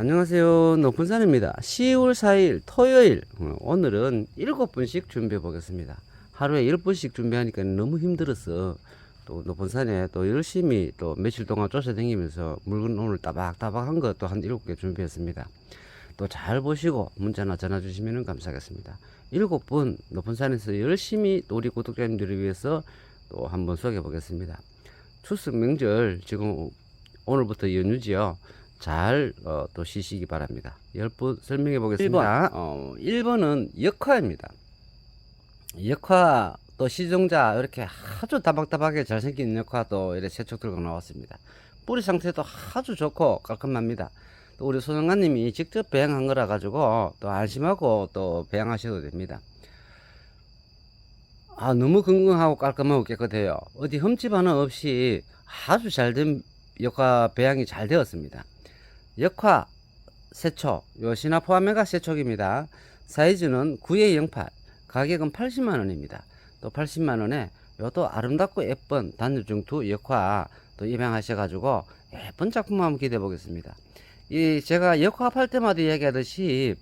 안녕하세요. 높은 산입니다. 10월 4일 토요일. 어, 오늘은 7분씩 준비해 보겠습니다. 하루에 10분씩 준비하니까 너무 힘들어서 또 높은 산에 또 열심히 또 며칠 동안 쫓아다니면서 물건 오늘 따박따박 한 것도 한 7개 준비했습니다. 또 잘 보시고 문자나 전화 주시면 감사하겠습니다. 7분 높은 산에서 열심히 또 우리 구독자님들을 위해서 또 한번 소개해 보겠습니다. 추석 명절 지금 오늘부터 연휴지요. 잘, 어, 또 쉬시기 바랍니다. 10분 설명해 보겠습니다. 1번, 어, 1번은 역화입니다. 역화, 또 시종자, 이렇게 아주 다박다박하게 잘생긴 역화 또 이렇게 세척 들고 나왔습니다. 뿌리 상태도 아주 좋고 깔끔합니다. 또 우리 소장관님이 직접 배양한 거라 가지고 또 안심하고 또 배양하셔도 됩니다. 아, 너무 건강하고 깔끔하고 깨끗해요. 어디 흠집 하나 없이 아주 잘 된 역화 배양이 잘 되었습니다. 역화 세척, 요 시나포아메가 세척입니다. 사이즈는 9에 08, 가격은 80만원입니다. 또 80만원에 요또 아름답고 예쁜 단유중투 역화 또 입양하셔가지고 예쁜 작품 한번 기대해 보겠습니다. 이 제가 역화 팔 때마다 이야기하듯이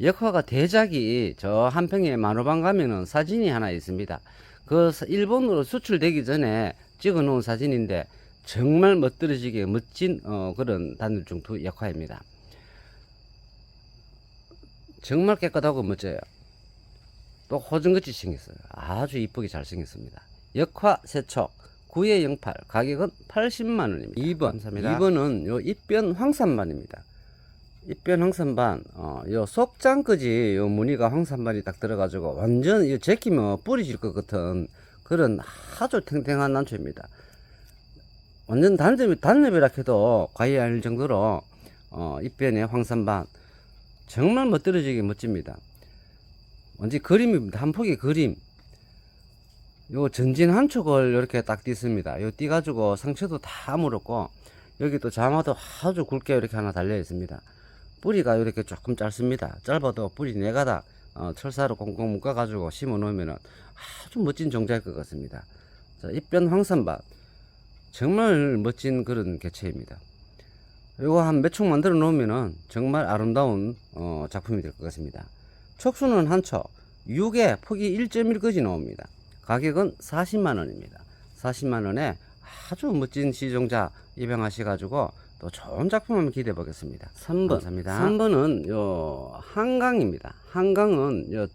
역화가 대작이 저 한평에 만호방 가면은 사진이 하나 있습니다. 그 사- 일본으로 수출되기 전에 찍어 놓은 사진인데 정말 멋들어지게 멋진 어, 그런 단일중투 역화입니다. 정말 깨끗하고 멋져요. 또 호전같이 생겼어요. 아주 이쁘게 잘 생겼습니다. 역화 세척 9에 08 가격은 80만 원입니다. 2번 감사합니다. 2번은 요 입변 황산반입니다. 입변 황산반 어, 요 속장까지 요 무늬가 황산반이 딱 들어가지고 완전 이 제끼면 뿌리질 것 같은 그런 아주 탱탱한 난초입니다. 완전 단엽이 단엽이라 해도 과히 아닐 정도로 어, 입변의 황산반 정말 멋들어지게 멋집니다. 완전 그림입니다. 한 폭의 그림. 요 전진 한 촉을 이렇게 딱 띄습니다. 요 띄가지고 상처도 다 물었고 여기 또 자마도 아주 굵게 이렇게 하나 달려 있습니다. 뿌리가 이렇게 조금 짧습니다. 짧아도 뿌리 네 가닥 어, 철사로 꽁꽁 묶어가지고 심어 놓으면 아주 멋진 종자일 것 같습니다. 자, 입변 황산밭 정말 멋진 그런 개체입니다. 이거 한 몇 촉 만들어 놓으면은 정말 아름다운 어, 작품이 될 것 같습니다. 촉수는 한 촉, 6에 폭이 1.1까지 나옵니다. 가격은 40만 원입니다. 40만 원에 아주 멋진 시종자 입양하셔가지고 또 좋은 작품 한번 기대해 보겠습니다. 3번. 감사합니다. 3번은 요 한강입니다. 한강은 요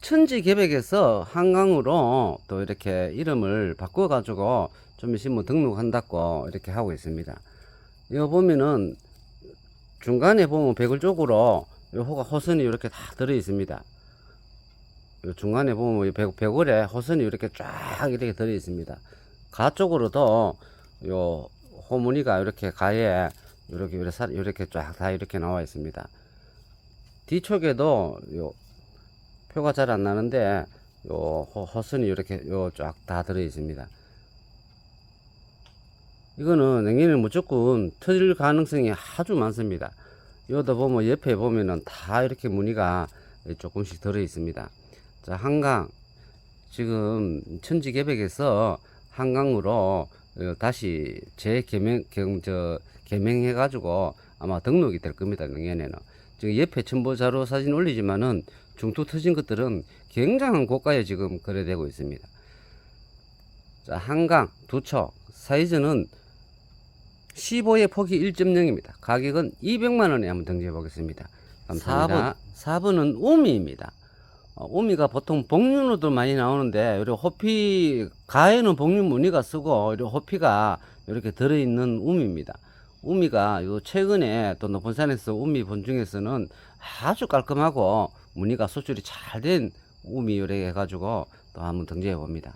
천지개백에서 한강으로 또 이렇게 이름을 바꿔가지고 좀 있으면 등록한다고 이렇게 하고 있습니다. 이거 보면은 중간에 보면 백을 쪽으로 요 호가 호선이 이렇게 다 들어 있습니다. 요 중간에 보면 이 백, 백월에 호선이 이렇게 쫙 이렇게 들어 있습니다. 가 쪽으로도 요 호무늬가 이렇게 가에 이렇게 이렇게 쫙 다 이렇게 나와 있습니다. 뒤쪽에도 요 표가 잘 안 나는데 요 호, 호선이 이렇게 요 쫙 다 들어 있습니다. 이거는 냉면은 무조건 터질 가능성이 아주 많습니다. 여기도 보면 옆에 보면은 다 이렇게 무늬가 조금씩 들어 있습니다. 자, 한강. 지금 천지개백에서 한강으로 어, 다시 재개명, 경, 저, 개명해 가지고 아마 등록이 될 겁니다, 내년에는. 지금 옆에 첨보 자료 사진 올리지만은 중투 터진 것들은 굉장한 고가에 지금 거래되고 있습니다. 자, 한강 두 척. 사이즈는 15의 폭이 1.0입니다. 가격은 200만 원에 한번 등재해 보겠습니다. 감사합니다. 4번, 4번은 우미입니다. 어, 우미가 보통 복륜으로도 많이 나오는데 이렇게 호피 가에는 복륜 무늬가 쓰고 이렇게 호피가 이렇게 들어있는 우미입니다. 우미가 요 최근에 또 높은 산에서 우미 본 중에서는 아주 깔끔하고 무늬가 수출이 잘 된 우미 이렇게 해가지고 또 한번 등재해 봅니다.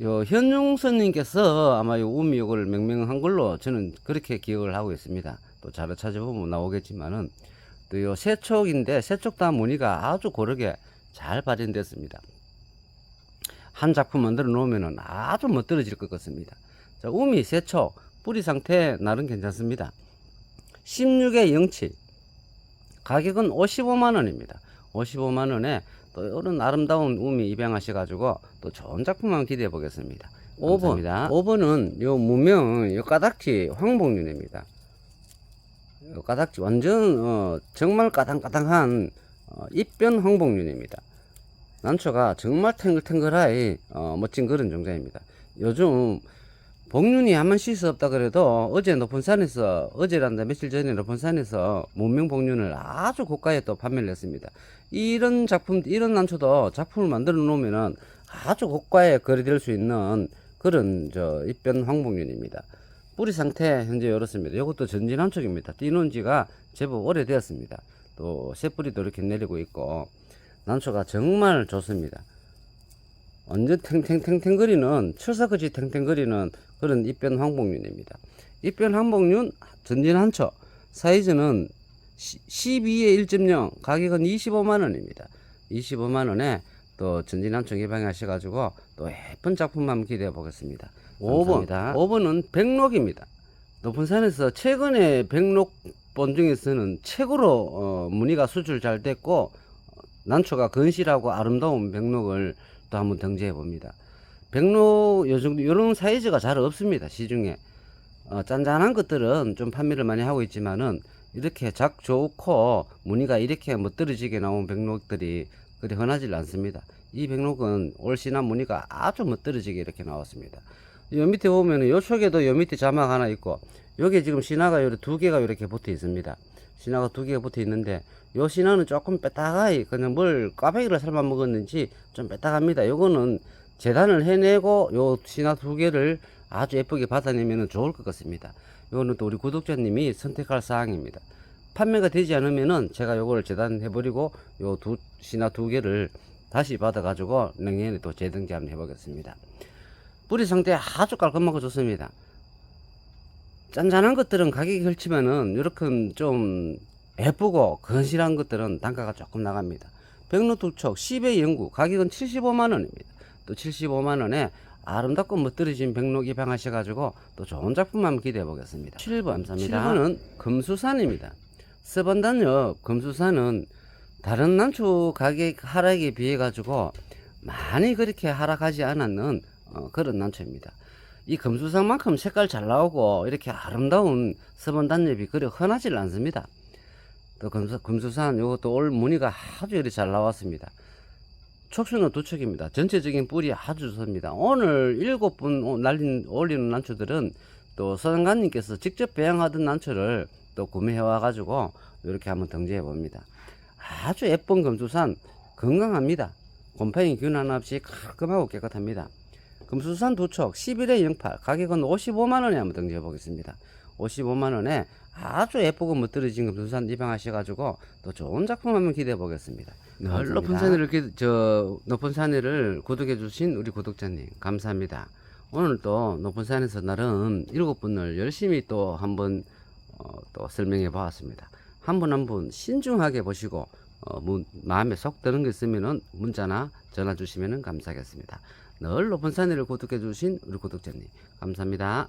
요 현용선님께서 아마 요 우미 요걸 명명한 걸로 저는 그렇게 기억을 하고 있습니다. 또 자료 찾아보면 나오겠지만은 또 요 세촉인데 세촉 다 무늬가 아주 고르게 잘 발현됐습니다. 한 작품 만들어 놓으면은 아주 멋들어질 것 같습니다. 자, 우미 세촉 뿌리 상태 나름 괜찮습니다. 16에 07 가격은 55만 원입니다. 55만 원에 또 이런 아름다운 우미 입양하셔 가지고 또 좋은 작품 한번 기대해 보겠습니다. 5번. 5번은 요 무명, 요 까닥지 황복륜입니다. 어, 까닥지 완전 어, 정말 까당까당한 어, 입변 황복륜입니다. 난초가 정말 탱글탱글하이 어, 멋진 그런 종자입니다. 요즘 복륜이 한번 씻어 없다 그래도 어제 높은 산에서 어제란다 며칠 전에 높은 산에서 문명 복륜을 아주 고가에 또 판매를 했습니다. 이런 작품 이런 난초도 작품을 만들어 놓으면은 아주 고가에 거래될 수 있는 그런 저 입변 황복륜입니다. 뿌리 상태 현재 이렇습니다. 이것도 전진 한 쪽입니다. 띄놓은 지가 제법 오래되었습니다. 또 새뿌리도 이렇게 내리고 있고 난초가 정말 좋습니다. 완전 탱탱탱탱거리는 철사같이 탱탱거리는 그런 입변 황복륜입니다. 입변 황복륜 전진 한초 사이즈는 12에 1.0 가격은 25만 원입니다. 25만 원에 또 전진 한초 개방하셔가지고 또 예쁜 작품 한번 기대해 보겠습니다. 5번 5번은 백록입니다. 높은 산에서 최근에 백록본 중에서는 최고로 어, 무늬가 수출 잘 됐고 어, 난초가 건실하고 아름다운 백록을 또 한번 등재해 봅니다. 백록 요 정도 요런 사이즈가 잘 없습니다 시중에 어, 짠짠한 것들은 좀 판매를 많이 하고 있지만은 이렇게 작 좋고 무늬가 이렇게 멋들어지게 나온 백록들이 그리 흔하지 않습니다. 이 백록은 올시나 무늬가 아주 멋들어지게 이렇게 나왔습니다. 요 밑에 보면은 요 쪽에도 요 밑에 자막 하나 있고 여기 지금 신화가 요두 개가 이렇게 붙어 있습니다. 신화가 두 개가 붙어 있는데 요 신화는 조금 빼딱하이 그냥 뭘 꽈배기를 삶아 먹었는지 좀 빼딱합니다. 요거는 재단을 해내고 요 신화 두 개를 아주 예쁘게 받아내면 좋을 것 같습니다. 요거는 또 우리 구독자님이 선택할 사항입니다. 판매가 되지 않으면은 제가 요거를 재단해 버리고 요 두 신화 두 개를 다시 받아 가지고 내년에 또 재등기 한번 해보겠습니다. 뿌리 상태 아주 깔끔하고 좋습니다. 짠짠한 것들은 가격이 걸치면은 이렇게 좀 예쁘고 건실한 것들은 단가가 조금 나갑니다. 백로두촉 10의 연구 가격은 75만 원입니다. 또 75만 원에 아름답고 멋들어진 백록 입양하셔가지고 또 좋은 작품 한번 기대해 보겠습니다. 7번 감사합니다. 7번은 금수산입니다. 서반단역 금수산은 다른 난초 가격 하락에 비해 가지고 많이 그렇게 하락하지 않았는 어, 그런 난초입니다. 이 금수산만큼 색깔 잘 나오고 이렇게 아름다운 서반단엽이 그리 흔하지 않습니다. 또 금수, 금수 산 이것도 올 무늬가 아주 이렇게 잘 나왔습니다. 촉수는 두 촉입니다. 전체적인 뿌리 아주 좋습니다. 오늘 일곱 분 날린 올리는 난초들은 또 서장관님께서 직접 배양하던 난초를 또 구매해 와가지고 이렇게 한번 등재해 봅니다. 아주 예쁜 금수산 건강합니다. 곰팡이 균 하나 없이 깔끔하고 깨끗합니다. 금수산 두촉 11에 08 가격은 55만원에 한번 등재해 보겠습니다. 55만원에 아주 예쁘고 멋들어진 금수산 입양하셔가지고 또 좋은 작품 한번 기대해 보겠습니다. 늘 높은 산을 기, 저 높은 산을 구독해 주신 우리 구독자님 감사합니다. 오늘 또 높은 산에서 나름 일곱 분을 열심히 또 한번 어, 또 설명해 보았습니다. 한 분 한 분 신중하게 보시고 어, 문, 마음에 쏙 드는 게 있으면은 문자나 전화 주시면 감사하겠습니다. 늘 높은 산을 구독해 주신 우리 구독자님 감사합니다.